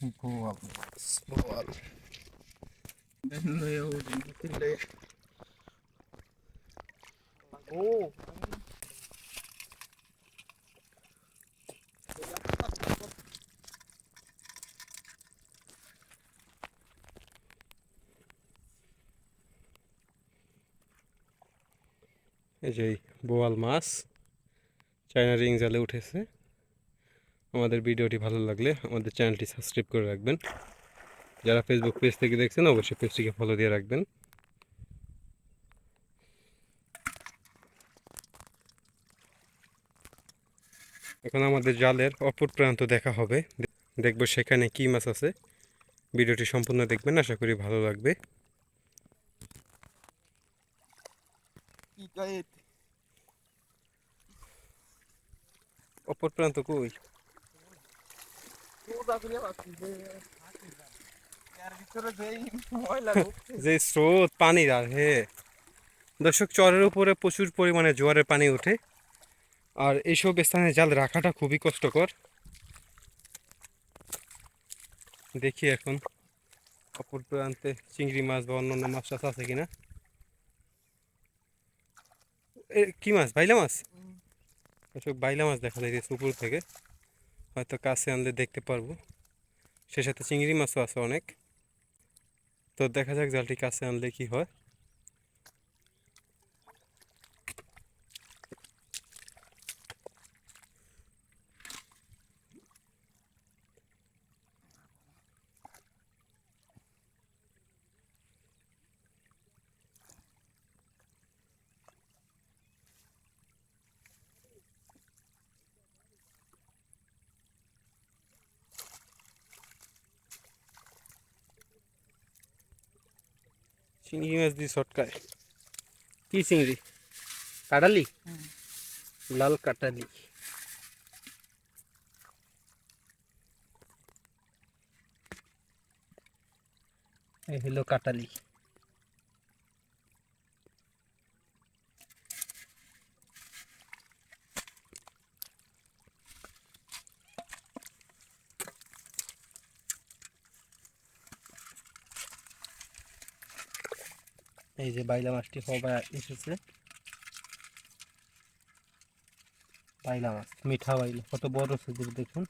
বোয়াল মাছ বোয়াল ও এই যে এই বোয়াল মাছ চায়না রিং জালে উঠেছে আমাদের ভিডিওটি ভালো লাগলে আমাদের চ্যানেলটি সাবস্ক্রাইব করে রাখবেন। যারা ফেসবুক পেজ থেকে দেখছেন অবশ্যই পেজটিকে ফলো দিয়ে রাখবেন। এখন আমাদের জালের অপর প্রান্ত দেখা হবে। দেখব সেখানে কি মাছ আছে। ভিডিওটি সম্পূর্ণ দেখবেন আশা করি ভালো লাগবে। অপর প্রান্ত কই? যে স্রোত পানির আর হে। দর্শক চরের উপরে প্রচুর পরিমাণে জোয়ারের পানি ওঠে। আর এইসব স্থানে জাল রাখাটা খুবই কষ্টকর। দেখি এখন অপর প্রান্তে চিংড়ি মাছ বা অন্যান্য মাছ টাছ আছে কিনা। কি মাছ? বাইলা মাছ? বাইলা মাছ দেখা যায় উপর থেকে। হয়তো কাছে আনলে দেখতে পারব। সে সাথে চিংড়ি মাছও আছে অনেক। তো দেখা যাক জালটি কাছে আনলে কি হয়। চিংড়ি মাছ দিয়ে সটকায় কি চিংড়ি? কাটালি লাল কাটালি এই হলো কাটালি এই যে বাইলা মাছটি সবাই এসেছে। বাইলা মাছ মিঠা বাইলা কত বড় সুযোগ দেখুন।